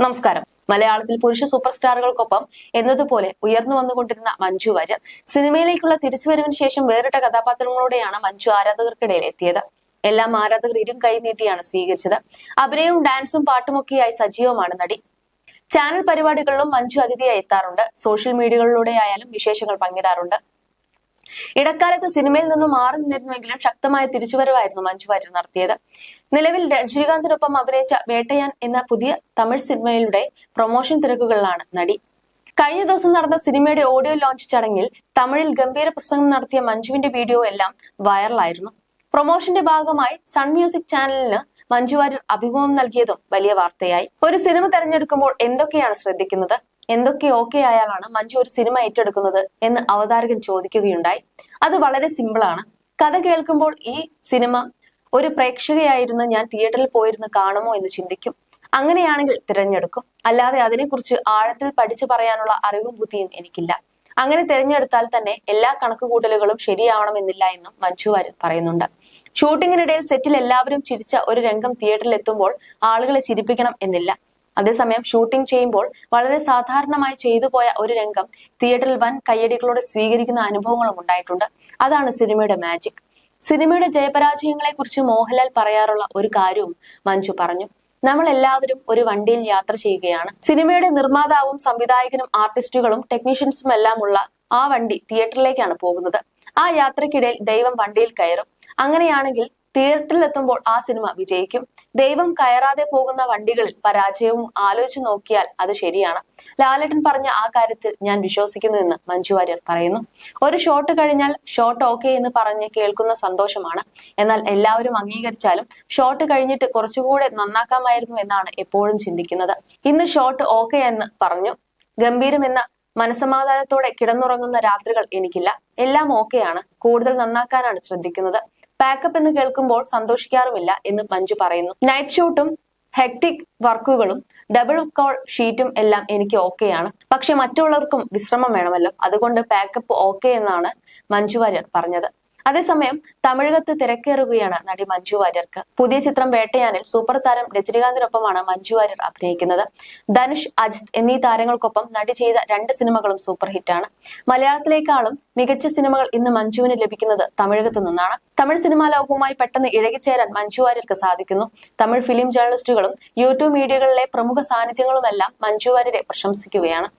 നമസ്കാരം. മലയാളത്തിൽ പുരുഷ സൂപ്പർ സ്റ്റാറുകൾക്കൊപ്പം എന്നതുപോലെ ഉയർന്നു വന്നുകൊണ്ടിരുന്ന മഞ്ജു വാര്യർ സിനിമയിലേക്കുള്ള തിരിച്ചുവരവിന് ശേഷം വേറിട്ട കഥാപാത്രങ്ങളോടെയാണ് മഞ്ജു ആരാധകർക്കിടയിൽ എത്തിയത്. എല്ലാം ആരാധകർ ഇരും കൈ നീട്ടിയാണ് സ്വീകരിച്ചത്. അഭിനയവും ഡാൻസും പാട്ടുമൊക്കെയായി സജീവമാണ് നടി. ചാനൽ പരിപാടികളിലും മഞ്ജു അതിഥിയായി എത്താറുണ്ട്. സോഷ്യൽ മീഡിയകളിലൂടെ ആയാലും വിശേഷങ്ങൾ പങ്കിടാറുണ്ട്. ഇടക്കാലത്ത് സിനിമയിൽ നിന്നും മാറി നിന്നിരുന്നുവെങ്കിലും ശക്തമായ തിരിച്ചുവരവായിരുന്നു മഞ്ജു വാര്യർ നടത്തിയത്. നിലവിൽ രജനീകാന്തിനൊപ്പം അഭിനയിച്ച വേട്ടയാൻ എന്ന പുതിയ തമിഴ് സിനിമയുടെ പ്രൊമോഷൻ തിരക്കുകളിലാണ് നടി. കഴിഞ്ഞ ദിവസം നടന്ന സിനിമയുടെ ഓഡിയോ ലോഞ്ച് ചടങ്ങിൽ തമിഴിൽ ഗംഭീര പ്രസംഗം നടത്തിയ മഞ്ജുവിന്റെ വീഡിയോ എല്ലാം വൈറലായിരുന്നു. പ്രൊമോഷന്റെ ഭാഗമായി സൺ മ്യൂസിക് ചാനലിന് മഞ്ജു വാര്യർ അഭിമുഖം നൽകിയതും വലിയ വാർത്തയായി. ഒരു സിനിമ തെരഞ്ഞെടുക്കുമ്പോൾ എന്തൊക്കെയാണ് ശ്രദ്ധിക്കുന്നത്? എന്തൊക്കെ ഓക്കെ ആയാലാണ് മഞ്ജു ഒരു സിനിമ ഏറ്റെടുക്കുന്നത് എന്ന് അവതാരകൻ ചോദിക്കുകയുണ്ടായി. അത് വളരെ സിമ്പിളാണ് കഥ കേൾക്കുമ്പോൾ ഈ സിനിമ ഒരു പ്രേക്ഷകയായിരുന്ന ഞാൻ തിയേറ്ററിൽ പോയിരുന്ന് കാണുമോ എന്ന് ചിന്തിക്കും. അങ്ങനെയാണെങ്കിൽ തിരഞ്ഞെടുക്കും. അല്ലാതെ അതിനെക്കുറിച്ച് ആഴത്തിൽ പഠിച്ചു പറയാനുള്ള അറിവും ബുദ്ധിയും എനിക്കില്ല. അങ്ങനെ തിരഞ്ഞെടുത്താൽ തന്നെ എല്ലാ കണക്കുകൂട്ടലുകളും ശരിയാവണമെന്നില്ല എന്നും മഞ്ജു വാര്യർ പറയുന്നുണ്ട്. ഷൂട്ടിങ്ങിനിടയിൽ സെറ്റിൽ എല്ലാവരും ചിരിച്ച ഒരു രംഗം തിയേറ്ററിൽ എത്തുമ്പോൾ ആളുകളെ ചിരിപ്പിക്കണം എന്നില്ല. അതേസമയം ഷൂട്ടിംഗ് ചെയ്യുമ്പോൾ വളരെ സാധാരണമായി ചെയ്തു പോയ ഒരു രംഗം തിയേറ്ററിൽ വൻ കയ്യടികളോടെ സ്വീകരിക്കുന്ന അനുഭവങ്ങളും ഉണ്ടായിട്ടുണ്ട്. അതാണ് സിനിമയുടെ മാജിക് സിനിമയുടെ ജയപരാജയങ്ങളെ കുറിച്ച് മോഹൻലാൽ പറയാറുള്ള ഒരു കാര്യവും മഞ്ജു പറഞ്ഞു. നമ്മൾ എല്ലാവരും ഒരു വണ്ടിയിൽ യാത്ര ചെയ്യുകയാണ്. സിനിമയുടെ നിർമ്മാതാവും സംവിധായകനും ആർട്ടിസ്റ്റുകളും ടെക്നീഷ്യൻസും എല്ലാം ഉള്ള ആ വണ്ടി തിയേറ്ററിലേക്കാണ് പോകുന്നത്. ആ യാത്രക്കിടയിൽ ദൈവം വണ്ടിയിൽ കയറും. അങ്ങനെയാണെങ്കിൽ തിയേറ്ററിൽ എത്തുമ്പോൾ ആ സിനിമ വിജയിക്കും. ദൈവം കയറാതെ പോകുന്ന വണ്ടികളിൽ പരാജയവും ആലോചിച്ചു നോക്കിയാൽ അത് ശരിയാണ്. ലാലേട്ടൻ പറഞ്ഞ ആ കാര്യത്തിൽ ഞാൻ വിശ്വസിക്കുന്നു എന്ന് മഞ്ജു വാര്യർ പറയുന്നു. ഒരു ഷോട്ട് കഴിഞ്ഞാൽ ഷോട്ട് ഓക്കെ എന്ന് പറഞ്ഞ് കേൾക്കുന്ന സന്തോഷമാണ്. എന്നാൽ എല്ലാവരും അംഗീകരിച്ചാലും ഷോട്ട് കഴിഞ്ഞിട്ട് കുറച്ചുകൂടെ നന്നാക്കാമായിരുന്നു എന്നാണ് എപ്പോഴും ചിന്തിക്കുന്നത്. ഇന്ന് ഷോട്ട് ഓക്കെ എന്ന് പറഞ്ഞു. ഗംഭീരം എന്ന മനസമാധാനത്തോടെ കിടന്നുറങ്ങുന്ന രാത്രികൾ എനിക്കില്ല. എല്ലാം ഓക്കെയാണ് കൂടുതൽ നന്നാക്കാനാണ് ശ്രദ്ധിക്കുന്നത്. പാക്കപ്പ് എന്ന് കേൾക്കുമ്പോൾ സന്തോഷിക്കാറുമില്ല എന്ന് മഞ്ജു പറയുന്നു. നൈറ്റ് ഷൂട്ടും ഹെക്ടിക് വർക്കുകളും ഡബിൾ കോൾ ഷീറ്റും എല്ലാം എനിക്ക് ഓക്കെയാണ് പക്ഷെ മറ്റുള്ളവർക്കും വിശ്രമം വേണമല്ലോ. അതുകൊണ്ട് പാക്കപ്പ് ഓക്കെ എന്നാണ് മഞ്ജു വാര്യർ പറഞ്ഞത്. അതേസമയം തമിഴകത്ത് തിരക്കേറുകയാണ് നടി മഞ്ജു വാര്യർക്ക്. പുതിയ ചിത്രം വേട്ടയാനിൽ സൂപ്പർ താരം രജനീകാന്തിനൊപ്പമാണ് മഞ്ജു വാര്യർ അഭിനയിക്കുന്നത്. ധനുഷ് അജിത് എന്നീ താരങ്ങൾക്കൊപ്പം നടി ചെയ്ത രണ്ട് സിനിമകളും സൂപ്പർ ഹിറ്റാണ്. മലയാളത്തിലേക്കാളും മികച്ച സിനിമകൾ ഇന്ന് മഞ്ജുവിന് ലഭിക്കുന്നത് തമിഴകത്ത് നിന്നാണ്. തമിഴ് സിനിമാ ലോകവുമായി പെട്ടെന്ന് ഇഴകിച്ചേരാൻ മഞ്ജു വാര്യർക്ക് സാധിക്കുന്നു. തമിഴ് ഫിലിം ജേർണലിസ്റ്റുകളും യൂട്യൂബ് മീഡിയകളിലെ പ്രമുഖ സാന്നിധ്യങ്ങളുമെല്ലാം മഞ്ജു വാര്യരെ പ്രശംസിക്കുകയാണ്.